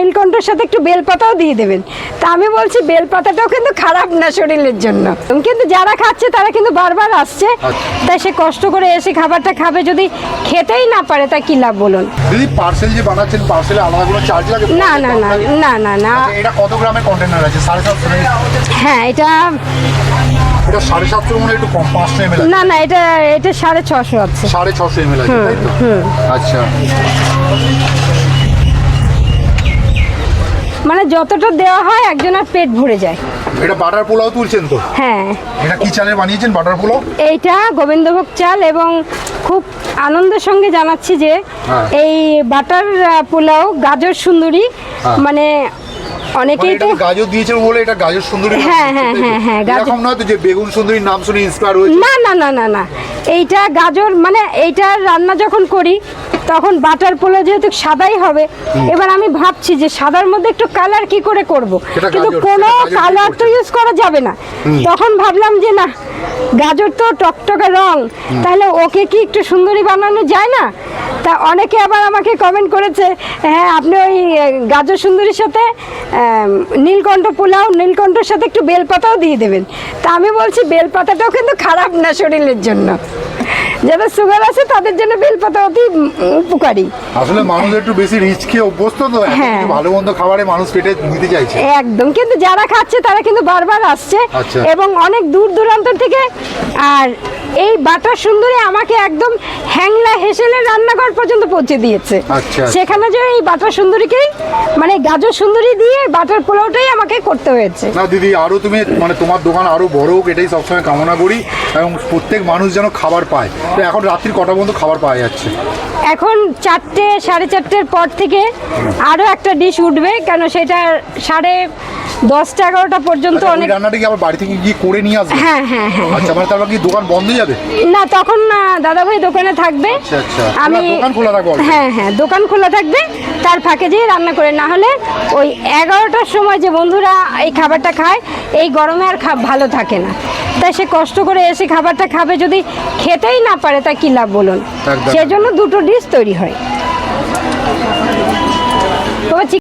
নীলকণ্ঠের সাথে একটু বেলপাতাও দিয়ে দেবেন। তা আমি বলছি বেলপাতাটাও কিন্তু খারাপ না শরীরের জন্য। কিন্তু যারা খাচ্ছে তারা কিন্তু বারবার আসছে। আচ্ছা। তাই সে কষ্ট করে এসে খাবারটা খাবে যদি খেতেই না পারে তা কি লাভ বলুন? দিদি পার্সেল যে বানাচ্ছেন পার্সেলে আলাদা কোনো চার্জ লাগে? না না না না না না। আচ্ছা, এটা কত গ্রামের কন্টেনার আছে? সাড়ে সাতশো? হ্যাঁ এটা এটা সাড়ে সাতশো মনে একটু কম পাঁচশো এম এল না না এটা এটা সাড়ে ছশো আছে। সাড়ে ছশো এম আছে তাই তো? আচ্ছা মানে যতটা দেওয়া হয় একজনের পেট ভরে যায়। এটা বাটার পোলাও তুলছেন তো? হ্যাঁ। এটা কি চালের বানিয়েছেন বাটার পোলাও? এইটা গোবিন্দভোগ চাল এবং খুব আনন্দের সঙ্গে জানাচ্ছি যে হ্যাঁ। এই বাটার পোলাও গাজর সুন্দরী হ্যাঁ। মানে মানে অনেকেই তো গাজর দিয়েছেন বলে এটা গাজর সুন্দরী হ্যাঁ, হ্যাঁ, হ্যাঁ, হ্যাঁ, গাজর- এরকম নয় তো যে বেগুন সুন্দরীর নাম শুনে ইন্সপায়ার হয়েছে? না না না না না। এইটা গাজর মানে এইটার রান্না যখন করি তখন বাটার পোলা যেহেতু সাদাই হবে এবার আমি ভাবছি যে সাদার মধ্যে একটু কালার কি করে করব? কিন্তু কোনো কালার তো ইউজ করা যাবে না। তখন ভাবলাম যে না গাজর তো টকটকে রং তাহলে ওকে কি একটু সুন্দরী বানানো যায় না? তা অনেকে আবার আমাকে কমেন্ট করেছে হ্যাঁ আপনি ওই গাজর সুন্দরীর সাথে নীলকণ্ঠ পোলাও, নীলকণ্ঠের সাথে একটু বেলপাতাও দিয়ে দেবেন। তা আমি বলছি, বেলপাতাটাও কিন্তু খারাপ না শরীরের জন্য। যাদের সুগার আছে তাদের জন্য বেলপাতা অতি উপকারী। আসলে মানুষ একটু বেশি রিচ খেয়ে অভ্যস্ত তো হ্যাঁ। ভালো মন্দ খাবারে মানুষ পেটে নিতে চাইছে। একদম কিন্তু যারা খাচ্ছে তারা কিন্তু বারবার আসছে। আচ্ছা। এবং অনেক দূর দূরান্ত থেকে আর এই বাটার সুন্দরী আমাকে একদম হ্যাংলা হেসেলে রান্নাঘর পর্যন্ত পৌঁছে দিয়েছে। আচ্ছা। সেখানে যে এই বাটার সুন্দরীকেই মানে গাজর সুন্দরী দিয়ে বাটার পোলাওটাই আমাকে করতে হয়েছে। না দিদি আরও তুমি মানে তোমার দোকান আরও বড় হোক এটাই সবসময় কামনা করি। এবং প্রত্যেক মানুষ যেন খাবার পায়। তো এখন রাত্রির কটা পর্যন্ত খাবার পাওয়া যাচ্ছে? এখন চারটে সাড়ে চারটের পর থেকে আরও একটা ডিশ উঠবে কেন সেটা সাড়ে দশটা এগারোটা পর্যন্ত আচ্ছা, অনেক রান্নাটা কি আবার বাড়ি থেকে গিয়ে করে নিয়ে আসবে? হ্যাঁ হ্যাঁ হ্যাঁ। আচ্ছা মানে তারপর কি দোকান বন্ধ যাবে? না তখন না দাদাভাই দোকানে থাকবে। আচ্ছা, আচ্ছা। আমি দোকান খোলা already? হ্যাঁ হ্যাঁ দোকান খোলা থাকবে তার ফাঁকে যেয়ে রান্না করে। না হলে ওই এগারোটার সময় যে বন্ধুরা এই খাবারটা খায় এই গরমে আর ভালো থাকে না। তাই সে কষ্ট করে এসে খাবারটা খাবে যদি খেতেই না পারে তা কি লাভ বলুন। সেজন্য দুটো ডিশ তৈরি হয়। Вот и...